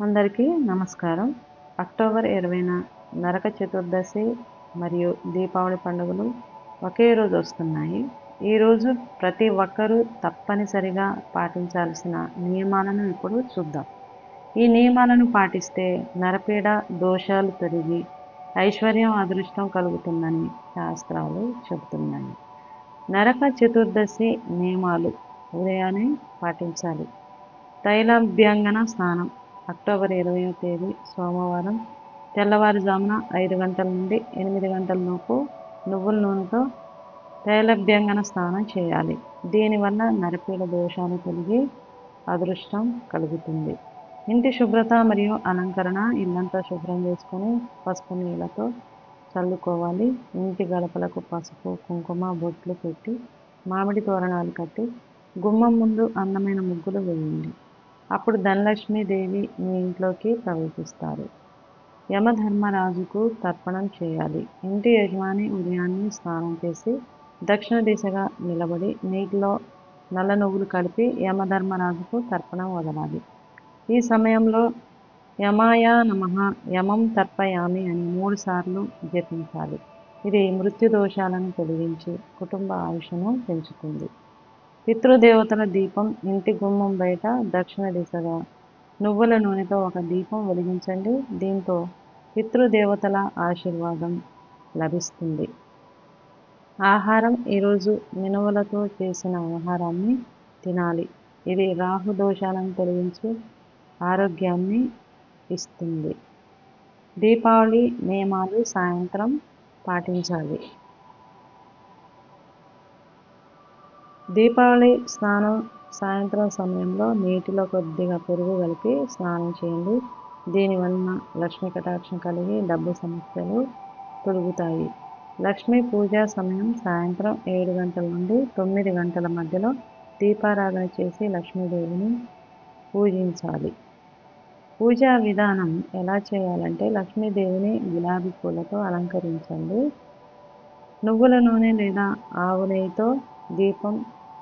అందరికీ నమస్కారం. అక్టోబర్ ఇరవైన నరక చతుర్దశి మరియు దీపావళి పండుగలు ఒకే రోజు వస్తున్నాయి. ఈరోజు ప్రతి ఒక్కరూ తప్పనిసరిగా పాటించాల్సిన నియమాలను ఇప్పుడు చూద్దాం. ఈ నియమాలను పాటిస్తే నరపీడ దోషాలు తొలగి ఐశ్వర్యం అదృష్టం కలుగుతుందని శాస్త్రాలు చెబుతున్నాయి. నరక చతుర్దశి నియమాలు ఉదయాన్నే పాటించాలి. తైలాభ్యంగన స్నానం అక్టోబర్ ఇరవయో తేదీ సోమవారం తెల్లవారుజామున ఐదు గంటల నుండి ఎనిమిది గంటల లోపు నువ్వుల నూనెతో తైలభ్యంగన స్నానం చేయాలి. దీనివల్ల నరపీడ దోషాలు తొలగి అదృష్టం కలుగుతుంది. ఇంటి శుభ్రత మరియు అలంకరణ ఇల్లంతా శుభ్రం చేసుకొని పసుపు నీళ్ళతో చల్లుకోవాలి. ఇంటి గడపలకు పసుపు కుంకుమ బొట్లు పెట్టి మామిడి తోరణాలు కట్టి గుమ్మం ముందు అందమైన ముగ్గులు వేయండి. అప్పుడు ధనలక్ష్మీదేవి మీ ఇంట్లోకి ప్రవేశిస్తారు. యమధర్మరాజుకు తర్పణం చేయాలి. ఇంటి యజమాని ఉదయాన్నే స్నానం చేసి దక్షిణ దిశగా నిలబడి నీటిలో నల్ల నువ్వులు కలిపి యమధర్మరాజుకు తర్పణం వదలాలి. ఈ సమయంలో యమాయ నమ యమం తర్పయామి అని మూడు సార్లు జపించాలి. ఇది మృత్యు దోషాలను తొలగించి కుటుంబ ఆయుషను పెంచుతుంది. పితృదేవతల దీపం ఇంటి గుమ్మం బయట దక్షిణ దిశగా. నువ్వుల నూనెతో ఒక దీపం వెలిగించండి. దీంతో పితృదేవతల ఆశీర్వాదం లభిస్తుంది. ఆహారం ఈరోజు మినువులతో చేసిన ఆహారాన్ని తినాలి. ఇది రాహు దోషాలను తొలగించి ఆరోగ్యాన్ని ఇస్తుంది. దీపావళి నియమాలు సాయంత్రం పాటించాలి. దీపావళి స్నానం సాయంత్రం సమయంలో నీటిలో కొద్దిగా పెరుగు కలిపి స్నానం చేయండి. దీనివలన లక్ష్మీ కటాక్షం కలిగి డబ్బు సమస్యలు తొలుగుతాయి. లక్ష్మీ పూజా సమయం సాయంత్రం ఏడు గంటల నుండి తొమ్మిది గంటల మధ్యలో దీపారాధన చేసి లక్ష్మీదేవిని పూజించాలి. పూజా విధానం ఎలా చేయాలంటే లక్ష్మీదేవిని గులాబీ పూలతో అలంకరించండి. నువ్వుల నూనె లేదా ఆవు నెయ్యితో దీపం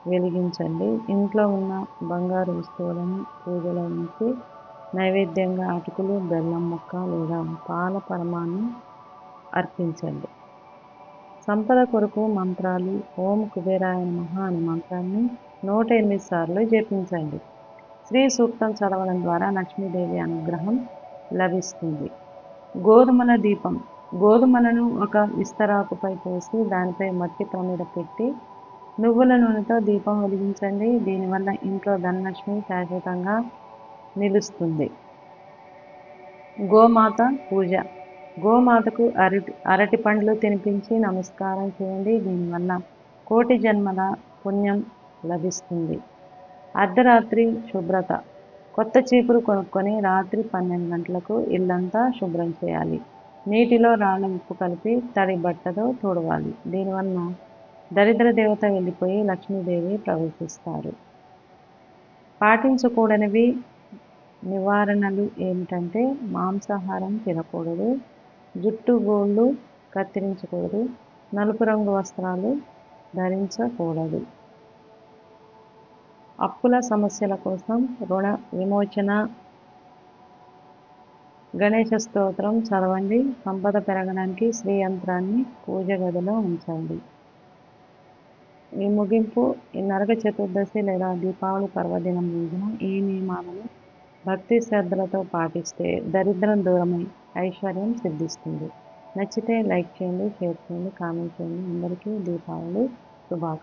వెలిగించండి. ఇంట్లో ఉన్న బంగారు వస్తువులను పూజలో ఉంచి నైవేద్యంగా అటుకులు బెల్లం ముక్క లేదా పాల పరమాన్ని అర్పించండి. సంపద కొరకు మంత్రాలు ఓం కుబేరాయ మహా అనే మంత్రాన్ని నూట ఎనిమిది సార్లు జపించండి. శ్రీ సూక్తం చదవడం ద్వారా లక్ష్మీదేవి అనుగ్రహం లభిస్తుంది. గోధుమల దీపం. గోధుమలను ఒక విస్తరాకుపై పోసి దానిపై మట్టి ప్రమిద పెట్టి నువ్వుల నూనెతో దీపం వెలిగించండి. దీనివల్ల ఇంట్లో ధనలక్ష్మి శాశ్వతంగా నిలుస్తుంది. గోమాత పూజ. గోమాతకు అరటి అరటి పండ్లు తినిపించి నమస్కారం చేయండి. దీనివల్ల కోటి జన్మల పుణ్యం లభిస్తుంది. అర్ధరాత్రి శుభ్రత. కొత్త చీపురు కొనుక్కొని రాత్రి పన్నెండు గంటలకు ఇల్లంతా శుభ్రం చేయాలి. నీటిలో రాళ్ళ ఉప్పు కలిపి తడి బట్టతో తుడవాలి. దీనివల్ల దరిద్ర దేవత వెళ్ళిపోయి లక్ష్మీదేవి ప్రవేశిస్తారు. పాటించకూడనివి నివారణలు ఏమిటంటే మాంసాహారం తినకూడదు జుట్టు గోళ్ళు కత్తిరించకూడదు నలుపు రంగు వస్త్రాలు ధరించకూడదు. అప్పుల సమస్యల కోసం రుణ విమోచన గణేష స్తోత్రం చదవండి. సంపద పెరగడానికి శ్రీ యంత్రాన్ని పూజ గదిలో ఉంచండి. ఈ ముగింపు ఈ నరక చతుర్దశి లేదా దీపావళి పర్వదినం రోజున ఈ నియమాలను భక్తి శ్రద్ధలతో పాటిస్తే దరిద్రం దూరమై ఐశ్వర్యం సిద్ధిస్తుంది? నచ్చితే లైక్ చేయండి షేర్ చేయండి కామెంట్ చేయండి. అందరికీ దీపావళి శుభాకాంక్షలు.